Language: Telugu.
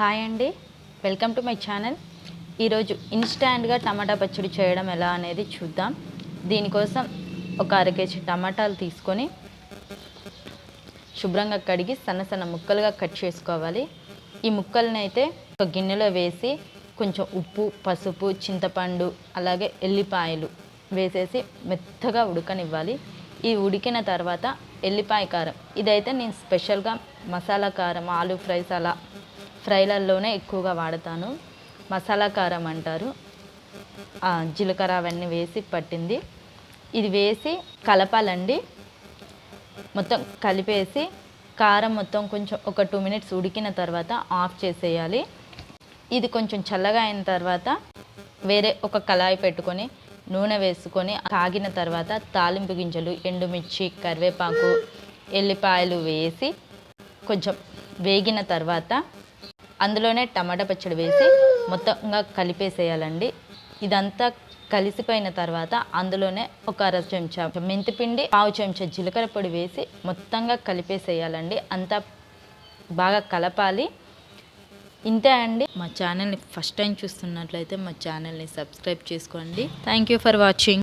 హాయ్ అండి. Welcome to my channel. ఈరోజు ఇన్స్టాంట్గా టమాటా పచ్చడి చేయడం ఎలా అనేది చూద్దాం. దీనికోసం ఒక అర కేజీ టమాటాలు తీసుకొని శుభ్రంగా కడిగి సన్న సన్న ముక్కలుగా కట్ చేసుకోవాలి. ఈ ముక్కల్ని అయితే ఒక గిన్నెలో వేసి కొంచెం ఉప్పు పసుపు చింతపండు అలాగే ఎల్లిపాయలు వేసేసి మెత్తగా ఉడకనివ్వాలి. ఈ ఉడికిన తర్వాత ఎల్లిపాయ కారం. ఇదైతే నేను స్పెషల్గా మసాలా కారం ఆలు ఫ్రైస్ అలా ఫ్రైలల్లోనే ఎక్కువగా వాడతాను. మసాలా కారం అంటారు. జీలకర్ర అవన్నీ వేసి పట్టింది. ఇది వేసి కలపాలండి. మొత్తం కలిపేసి కారం మొత్తం కొంచెం ఒక టూ మినిట్స్ ఉడికిన తర్వాత ఆఫ్ చేసేయాలి. ఇది కొంచెం చల్లగా అయిన తర్వాత వేరే ఒక కళాయి పెట్టుకొని నూనె వేసుకొని కాగిన తర్వాత తాలింపు గింజలు ఎండుమిర్చి కరివేపాకు ఎల్లిపాయలు వేసి కొంచెం వేగిన తర్వాత అందులోనే టమాటా పచ్చడి వేసి మొత్తంగా కలిపేసేయాలండి. ఇదంతా కలిసిపోయిన తర్వాత అందులోనే ఒక అర చెంచా మెంతిపిండి పావు చెంచా జీలకర్ర పొడి వేసి మొత్తంగా కలిపేసేయాలండి. అంతా బాగా కలపాలి. ఇంతే అండి. మా ఛానల్ని ఫస్ట్ టైం చూస్తున్నట్లయితే మా ఛానల్ని సబ్స్క్రైబ్ చేసుకోండి. Thank you for watching.